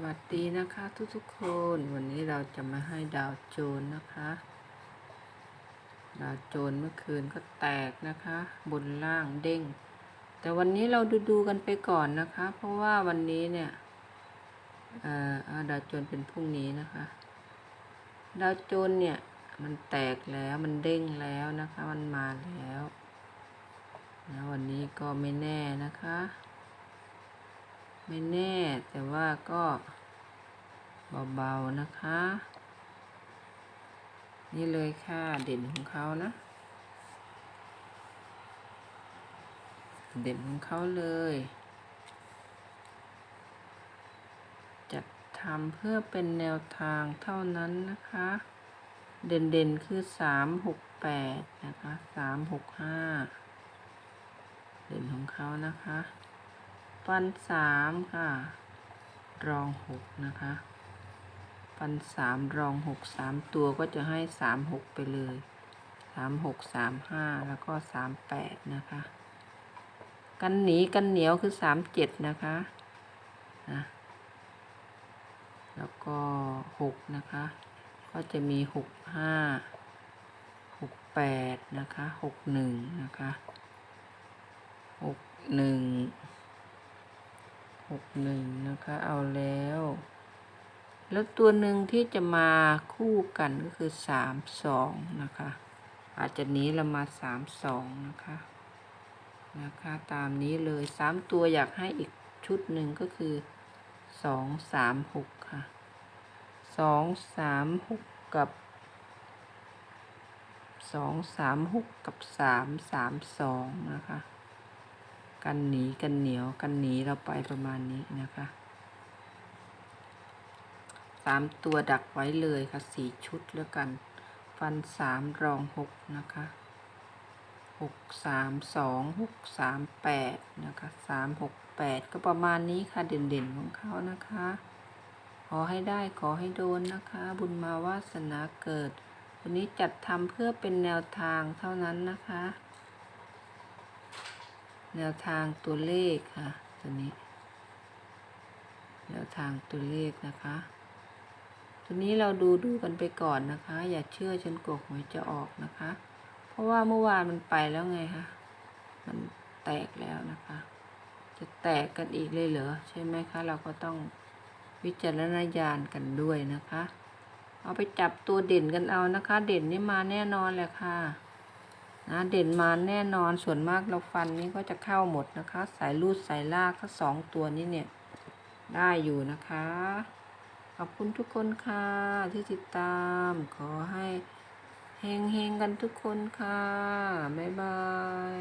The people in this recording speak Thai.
วัสดีนะคะทุกๆคนวันนี้เราจะมาให้ดาวโจรนะคะ ดาวโจรเมื่อคืนก็แตกนะคะ บนล่างเด้ง แต่วันนี้เราดูดูๆกันไปก่อนนะคะ เพราะว่าวันนี้เนี่ยาดาวโจรเป็นพรุ่งนี้นะคะ ดาวโจรเนี่ยมันแตกแล้วมันเด้งแล้วนะคะ มันมาแล้วนะวันนี้ก็ไม่แน่นะคะ ไม่แน่แต่ว่าก็เบาๆนะคะ นี่เลยค่ะเด่นของเขานะ เด่นของเขาเลย จัดทำเพื่อเป็นแนวทางเท่านั้นนะคะ เด่นๆคือสามหกแปดนะคะสามหกห้าเด่นของเขานะคะ ฟันสามค่ะ รองหกนะคะ ฟันสามรองหกสามตัวก็จะให้สามหกไปเลยสามหกสามห้าแล้วก็สามแปดนะคะ กันหนีกันเหนียวคือสามเจ็ดนะคะนะแล้วก็หกนะคะ ก็จะมีหกห้าหกแปดนะคะหกหนึ่งนะคะหกหนึ่ง กหนึ่งนะคะเอาแล้ว แล้วตัวหนึ่งที่จะมาคู่กันก็คือสามสองนะคะ อาจจะนี้เรามาสามสองนะคะนะคะตามนี้เลยสามตัวอยากให้อีกชุดหนึ่งก็คือสองสามหกค่ะสองสามหกกับสองสามหกกับสามสามสองนะคะ กันหนีกันเหนียวกันหนีเราไปประมาณนี้นะคะสามตัวดักไว้เลยค่ะสี่ชุดแล้วกัน ฟันสามรองหกนะคะหกสามสองหกสามแปดนะคะสามหกแปดก็ประมาณนี้ค่ะเด่นๆของเขานะคะ ขอให้ได้ขอให้โดนนะคะ บุญมาวาสนาเกิด วันนี้จัดทำเพื่อเป็นแนวทางเท่านั้นนะคะ แนวทางตัวเลขค่ะตัวนี้ แนวทางตัวเลขนะคะ ตัวนี้เราดูดูกันไปก่อนนะคะ อย่าเชื่อจนกว่าหวยจะออกนะคะ เพราะว่าเมื่อวานมันไปแล้วไงคะมันแตกแล้วนะคะ จะแตกกันอีกเลยเหรอใช่ไหมคะ เราก็ต้องวิจารณญาณกันด้วยนะคะ เอาไปจับตัวเด่นกันเอานะคะ เด่นนี่มาแน่นอนแหละค่ะ นะเด่นมาแน่นอนส่วนมากเราฟันนี้ก็จะเข้าหมดนะคะ สายรูดสายลากทั้งสองตัวนี้เนี่ยได้อยู่นะคะ ขอบคุณทุกคนค่ะที่ติดตามขอให้เฮงเฮงกันทุกคนค่ะ บ๊ายบาย